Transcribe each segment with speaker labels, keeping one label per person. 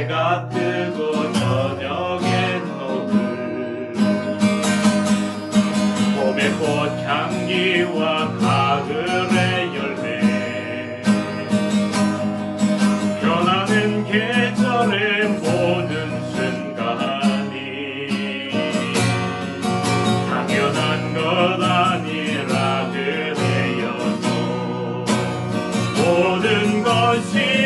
Speaker 1: 해가 뜨고 저녁에 노을. 봄의 꽃향기와 가을의 열매. 변하는 계절의 모든 순간이 당연한 것 아니라 그래요 모든 것이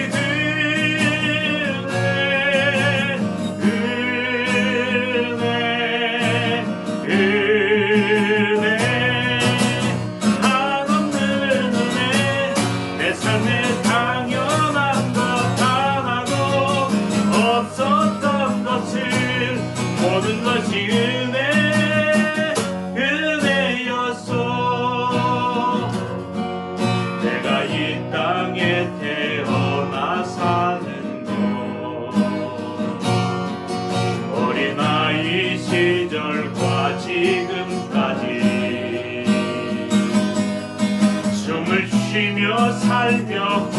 Speaker 1: 살며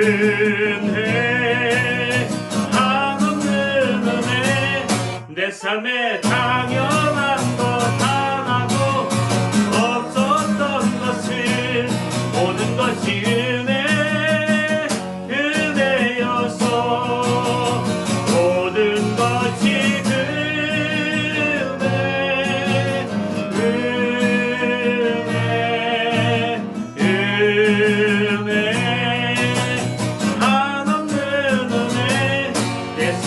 Speaker 1: 은혜 한없는 은혜 내 삶에 당연